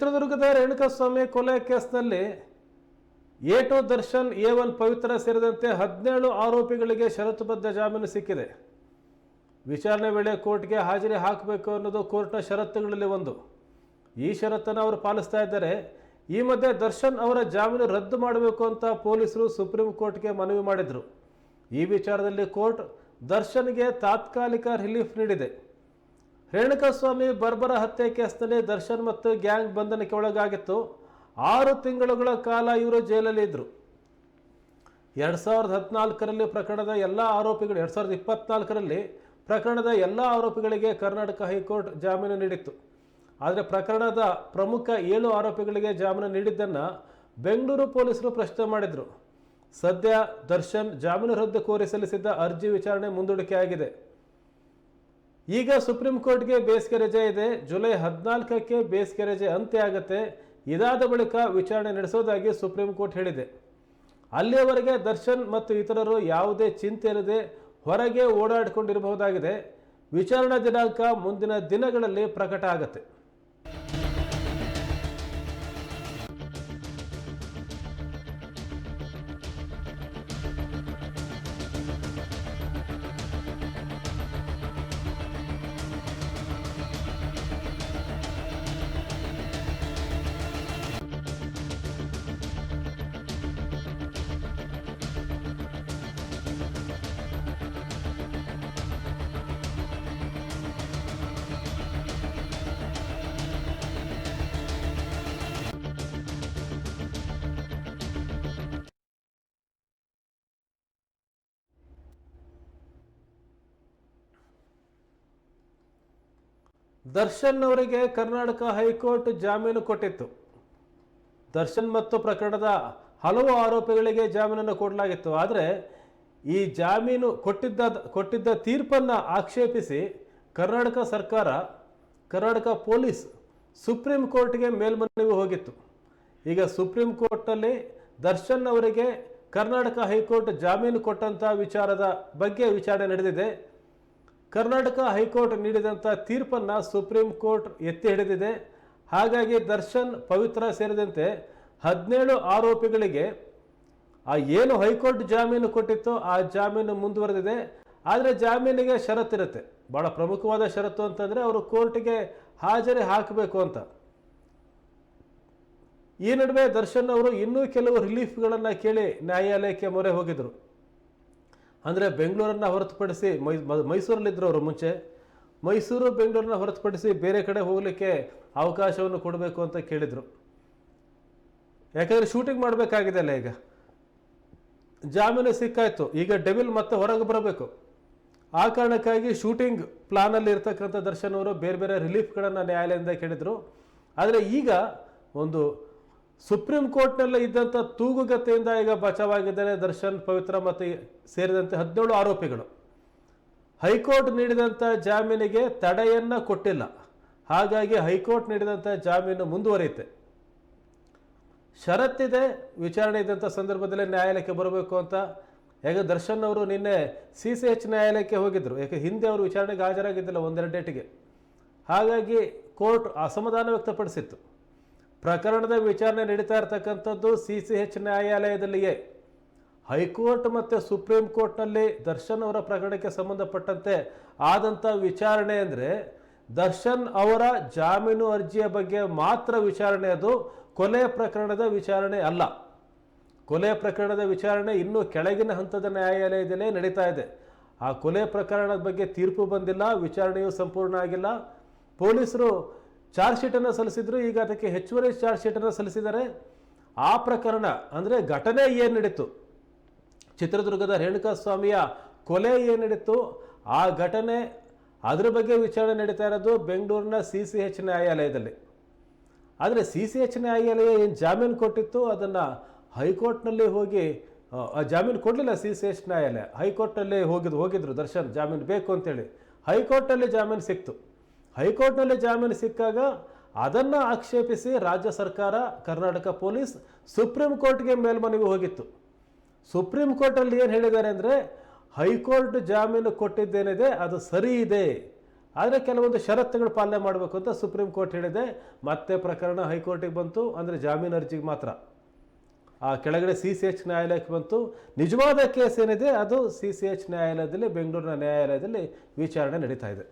ಚಿತ್ರದುರ್ಗದ ರೇಣುಕಾಸ್ವಾಮಿ ಕೊಲೆ ಕೇಸ್ನಲ್ಲಿ A Darshan A one Pavithra ಸೇರಿದಂತೆ ಹದಿನೇಳು ಆರೋಪಿಗಳಿಗೆ ಷರತ್ತುಬದ್ಧ ಜಾಮೀನು ಸಿಕ್ಕಿದೆ. ವಿಚಾರಣೆ ವೇಳೆ ಕೋರ್ಟ್ಗೆ ಹಾಜರಿ ಹಾಕಬೇಕು ಅನ್ನೋದು ಕೋರ್ಟ್ನ ಷರತ್ತುಗಳಲ್ಲಿ ಒಂದು. ಈ ಷರತ್ತನ್ನು ಅವರು ಪಾಲಿಸ್ತಾ ಇದ್ದಾರೆ. ಈ ಮಧ್ಯೆ ದರ್ಶನ್ ಅವರ ಜಾಮೀನು ರದ್ದು ಮಾಡಬೇಕು ಅಂತ ಪೊಲೀಸರು ಸುಪ್ರೀಂ ಕೋರ್ಟ್ಗೆ ಮನವಿ ಮಾಡಿದರು. ಈ ವಿಚಾರದಲ್ಲಿ ಕೋರ್ಟ್ ದರ್ಶನ್ಗೆ ತಾತ್ಕಾಲಿಕ ರಿಲೀಫ್ ನೀಡಿದೆ. ರೇಣುಕಾಸ್ವಾಮಿ ಬರ್ಬರ ಹತ್ಯೆ ಕೇಸ್ನಲ್ಲಿ ದರ್ಶನ್ ಮತ್ತು ಗ್ಯಾಂಗ್ ಬಂಧನಕ್ಕೆ ಒಳಗಾಗಿತ್ತು. ಆರು ತಿಂಗಳುಗಳ ಕಾಲ ಇವರು ಜೈಲಲ್ಲಿ ಇದ್ದರು ಎರಡು ಸಾವಿರದ ಹದಿನಾಲ್ಕರಲ್ಲಿ ಪ್ರಕರಣದ ಎಲ್ಲ ಆರೋಪಿಗಳು, ಎರಡು ಸಾವಿರದ ಇಪ್ಪತ್ನಾಲ್ಕರಲ್ಲಿ ಪ್ರಕರಣದ ಎಲ್ಲ ಆರೋಪಿಗಳಿಗೆ ಕರ್ನಾಟಕ ಹೈಕೋರ್ಟ್ ಜಾಮೀನು ನೀಡಿತ್ತು. ಆದರೆ ಪ್ರಕರಣದ ಪ್ರಮುಖ ಏಳು ಆರೋಪಿಗಳಿಗೆ ಜಾಮೀನು ನೀಡಿದ್ದನ್ನು ಬೆಂಗಳೂರು ಪೊಲೀಸರು ಪ್ರಶ್ನೆ ಮಾಡಿದರು. ಸದ್ಯ ದರ್ಶನ್ ಜಾಮೀನು ರದ್ದು ಕೋರಿ ಸಲ್ಲಿಸಿದ್ದ ಅರ್ಜಿ ವಿಚಾರಣೆ ಮುಂದೂಡಿಕೆ ಆಗಿದೆ ಈಗ ಸುಪ್ರೀಂ ಕೋರ್ಟ್ಗೆ ಬೇಸಿಗೆ ರಜೆ ಇದೆ. ಜುಲೈ ಹದಿನಾಲ್ಕಕ್ಕೆ ಬೇಸಿಗೆ ರಜೆ ಅಂತ್ಯ ಆಗುತ್ತೆ. ಇದಾದ ಬಳಿಕ ವಿಚಾರಣೆ ನಡೆಸೋದಾಗಿ ಸುಪ್ರೀಂ ಕೋರ್ಟ್ ಹೇಳಿದೆ. ಅಲ್ಲಿಯವರೆಗೆ ದರ್ಶನ್ ಮತ್ತು ಇತರರು ಯಾವುದೇ ಚಿಂತೆ ಇಲ್ಲದೆ ಹೊರಗೆ ಓಡಾಡಿಕೊಂಡಿರಬಹುದಾಗಿದೆ. ವಿಚಾರಣಾ ದಿನಾಂಕ ಮುಂದಿನ ದಿನಗಳಲ್ಲಿ ಪ್ರಕಟ ಆಗುತ್ತೆ. ದರ್ಶನ್ ಅವರಿಗೆ ಕರ್ನಾಟಕ ಹೈಕೋರ್ಟ್ ಜಾಮೀನು ಕೊಟ್ಟಿತ್ತು. ದರ್ಶನ್ ಮತ್ತು ಪ್ರಕರಣದ ಹಲವು ಆರೋಪಿಗಳಿಗೆ ಜಾಮೀನನ್ನು ಕೊಡಲಾಗಿತ್ತು. ಆದರೆ ಈ ಜಾಮೀನು ಕೊಟ್ಟಿದ್ದ ಕೊಟ್ಟಿದ್ದ ತೀರ್ಪನ್ನು ಆಕ್ಷೇಪಿಸಿ ಕರ್ನಾಟಕ ಸರ್ಕಾರ, ಕರ್ನಾಟಕ ಪೊಲೀಸ್ ಸುಪ್ರೀಂ ಕೋರ್ಟ್ಗೆ ಮೇಲ್ಮನವಿ ಹೋಗಿತ್ತು. ಈಗ ಸುಪ್ರೀಂ ಕೋರ್ಟ್ನಲ್ಲಿ ದರ್ಶನ್ ಅವರಿಗೆ ಕರ್ನಾಟಕ ಹೈಕೋರ್ಟ್ ಜಾಮೀನು ಕೊಟ್ಟಂಥ ವಿಚಾರದ ಬಗ್ಗೆ ವಿಚಾರಣೆ ನಡೆದಿದೆ. ಕರ್ನಾಟಕ ಹೈಕೋರ್ಟ್ ನೀಡಿದಂಥ ತೀರ್ಪನ್ನು ಸುಪ್ರೀಂ ಕೋರ್ಟ್ ಎತ್ತಿ ಹಿಡಿದಿದೆ. ಹಾಗಾಗಿ ದರ್ಶನ್ ಪವಿತ್ರ ಸೇರಿದಂತೆ ಹದಿನೇಳು ಆರೋಪಿಗಳಿಗೆ ಆ ಏನು ಹೈಕೋರ್ಟ್ ಜಾಮೀನು ಕೊಟ್ಟಿತ್ತೋ ಆ ಜಾಮೀನು ಮುಂದುವರೆದಿದೆ. ಆದರೆ ಜಾಮೀನಿಗೆ ಷರತ್ತಿರುತ್ತೆ ಭಾಳ ಪ್ರಮುಖವಾದ ಷರತ್ತು ಅಂತಂದರೆ ಅವರು ಕೋರ್ಟಿಗೆ ಹಾಜರಿ ಹಾಕಬೇಕು ಅಂತ. ಈ ನಡುವೆ ದರ್ಶನ್ ಅವರು ಇನ್ನೂ ಕೆಲವು ರಿಲೀಫ್ಗಳನ್ನು ಕೇಳಿ ನ್ಯಾಯಾಲಯಕ್ಕೆ ಮೊರೆ ಹೋಗಿದ್ರು. ಅಂದರೆ ಬೆಂಗಳೂರನ್ನು ಹೊರತುಪಡಿಸಿ ಮೈ ಮೈಸೂರಲ್ಲಿದ್ದರು ಅವರು ಮುಂಚೆ. ಮೈಸೂರು, ಬೆಂಗಳೂರನ್ನ ಹೊರತುಪಡಿಸಿ ಬೇರೆ ಕಡೆ ಹೋಗಲಿಕ್ಕೆ ಅವಕಾಶವನ್ನು ಕೊಡಬೇಕು ಅಂತ ಕೇಳಿದರು. ಯಾಕಂದರೆ ಶೂಟಿಂಗ್ ಮಾಡಬೇಕಾಗಿದೆ ಅಲ್ಲ ಈಗ. ಜಾಮೀನು ಸಿಕ್ಕಾಯಿತು. ಈಗ ಡೆವಿಲ್ ಮತ್ತೆ ಹೊರಗೆ ಬರಬೇಕು. ಆ ಕಾರಣಕ್ಕಾಗಿ ಶೂಟಿಂಗ್ ಪ್ಲಾನಲ್ಲಿ ಇರ್ತಕ್ಕಂಥ ದರ್ಶನ್ ಅವರು ಬೇರೆ ಬೇರೆ ರಿಲೀಫ್ಗಳನ್ನು ನ್ಯಾಯಾಲಯದಿಂದ ಕೇಳಿದರು. ಆದರೆ ಈಗ ಒಂದು ಸುಪ್ರೀಂ ಕೋರ್ಟ್ನಲ್ಲಿ ಇದ್ದಂಥ ತೂಗುಗತೆಯಿಂದ ಈಗ ಬಚಾವಾಗಿದ್ದಾರೆ ದರ್ಶನ್ ಪವಿತ್ರ ಮತ್ತು ಸೇರಿದಂತೆ ಹದಿನೇಳು ಆರೋಪಿಗಳು. ಹೈಕೋರ್ಟ್ ನೀಡಿದಂಥ ಜಾಮೀನಿಗೆ ತಡೆಯನ್ನು ಕೊಟ್ಟಿಲ್ಲ. ಹಾಗಾಗಿ ಹೈಕೋರ್ಟ್ ನೀಡಿದಂಥ ಜಾಮೀನು ಮುಂದುವರಿಯುತ್ತೆ. ಷರತ್ತಿದೆ ವಿಚಾರಣೆ ಇದ್ದಂಥ ಸಂದರ್ಭದಲ್ಲಿ ನ್ಯಾಯಾಲಯಕ್ಕೆ ಬರಬೇಕು ಅಂತ. ಯಾಕೆ ದರ್ಶನ್ ಅವರು ನಿನ್ನೆ ಸಿ ಸಿ ಎಚ್ ನ್ಯಾಯಾಲಯಕ್ಕೆ ಹೋಗಿದ್ದರು ಯಾಕೆ ಹಿಂದೆ ಅವರು ವಿಚಾರಣೆಗೆ ಹಾಜರಾಗಿದ್ದಿಲ್ಲ ಒಂದೆರಡು ಡೇಟಿಗೆ. ಹಾಗಾಗಿ ಕೋರ್ಟ್ ಅಸಮಾಧಾನ ವ್ಯಕ್ತಪಡಿಸಿತ್ತು. ಪ್ರಕರಣದ ವಿಚಾರಣೆ ನಡೀತಾ ಇರತಕ್ಕಂಥದ್ದು ಸಿ ಸಿ ಎಚ್ ನ್ಯಾಯಾಲಯದಲ್ಲಿಯೇ. ಹೈಕೋರ್ಟ್ ಮತ್ತು ಸುಪ್ರೀಂ ಕೋರ್ಟ್ನಲ್ಲಿ ದರ್ಶನ್ ಅವರ ಪ್ರಕರಣಕ್ಕೆ ಸಂಬಂಧಪಟ್ಟಂತೆ ಆದಂಥ ವಿಚಾರಣೆ ಅಂದರೆ ದರ್ಶನ್ ಅವರ ಜಾಮೀನು ಅರ್ಜಿಯ ಬಗ್ಗೆ ಮಾತ್ರ ವಿಚಾರಣೆ ಅದು, ಕೊಲೆ ಪ್ರಕರಣದ ವಿಚಾರಣೆ ಅಲ್ಲ. ಕೊಲೆ ಪ್ರಕರಣದ ವಿಚಾರಣೆ ಇನ್ನೂ ಕೆಳಗಿನ ಹಂತದ ನ್ಯಾಯಾಲಯದಲ್ಲೇ ನಡೀತಾ ಇದೆ. ಆ ಕೊಲೆ ಪ್ರಕರಣದ ಬಗ್ಗೆ ತೀರ್ಪು ಬಂದಿಲ್ಲ, ವಿಚಾರಣೆಯು ಸಂಪೂರ್ಣ ಆಗಿಲ್ಲ. ಪೊಲೀಸರು ಚಾರ್ಜ್ ಶೀಟನ್ನು ಸಲ್ಲಿಸಿದ್ರು, ಈಗ ಅದಕ್ಕೆ ಹೆಚ್ಚುವರಿ ಚಾರ್ಜ್ ಶೀಟನ್ನು ಸಲ್ಲಿಸಿದ್ದಾರೆ. ಆ ಪ್ರಕರಣ ಅಂದರೆ ಘಟನೆ ಏನು ನಡೀತು? ಚಿತ್ರದುರ್ಗದ ರೇಣುಕಾಸ್ವಾಮಿಯ ಕೊಲೆ ಏನು ನಡೀತು? ಆ ಘಟನೆ, ಅದರ ಬಗ್ಗೆ ವಿಚಾರಣೆ ನಡೀತಾ ಇರೋದು ಬೆಂಗಳೂರಿನ ಸಿ ಸಿ ಎಚ್ ನ್ಯಾಯಾಲಯದಲ್ಲಿ. ಆದರೆ ಸಿ ಸಿ ಎಚ್ ನ್ಯಾಯಾಲಯ ಏನು ಜಾಮೀನು ಕೊಟ್ಟಿತ್ತು? ಅದನ್ನು ಹೈಕೋರ್ಟ್ನಲ್ಲಿ ಹೋಗಿ ಜಾಮೀನು ಕೊಡಲಿಲ್ಲ ಸಿ ಸಿ ಎಚ್ ನ್ಯಾಯಾಲಯ. ಹೈಕೋರ್ಟ್ನಲ್ಲಿ ಹೋಗಿದ್ದು ಹೋಗಿದ್ರು, ದರ್ಶನ್, ಜಾಮೀನು ಬೇಕು ಅಂತೇಳಿ. ಹೈಕೋರ್ಟಲ್ಲಿ ಜಾಮೀನು ಸಿಕ್ತು. ಹೈಕೋರ್ಟ್ನಲ್ಲಿ ಜಾಮೀನು ಸಿಕ್ಕಾಗ ಅದನ್ನು ಆಕ್ಷೇಪಿಸಿ ರಾಜ್ಯ ಸರ್ಕಾರ, ಕರ್ನಾಟಕ ಪೊಲೀಸ್ ಸುಪ್ರೀಂ ಕೋರ್ಟ್ಗೆ ಮೇಲ್ಮನವಿ ಹೋಗಿತ್ತು. ಸುಪ್ರೀಂ ಕೋರ್ಟಲ್ಲಿ ಏನು ಹೇಳಿದ್ದಾರೆ ಅಂದರೆ, ಹೈಕೋರ್ಟ್ ಜಾಮೀನು ಕೊಟ್ಟಿದ್ದೇನಿದೆ, ಅದು ಸರಿ ಇದೆ. ಆದರೆ ಕೆಲವೊಂದು ಷರತ್ತುಗಳು ಪಾಲನೆ ಮಾಡಬೇಕು ಅಂತ ಸುಪ್ರೀಂ ಕೋರ್ಟ್ ಹೇಳಿದೆ. ಮತ್ತೆ ಪ್ರಕರಣ ಹೈಕೋರ್ಟಿಗೆ ಬಂತು, ಅಂದರೆ ಜಾಮೀನು ಅರ್ಜಿಗೆ ಮಾತ್ರ. ಆ ಕೆಳಗಡೆ ಸಿ ಸಿ ಎಚ್ ನ್ಯಾಯಾಲಯಕ್ಕೆ ಬಂತು. ನಿಜವಾದ ಕೇಸ್ ಏನಿದೆ, ಅದು ಸಿ ಸಿ ಎಚ್ ನ್ಯಾಯಾಲಯದಲ್ಲಿ, ಬೆಂಗಳೂರಿನ ನ್ಯಾಯಾಲಯದಲ್ಲಿ ವಿಚಾರಣೆ ನಡೀತಾ ಇದೆ.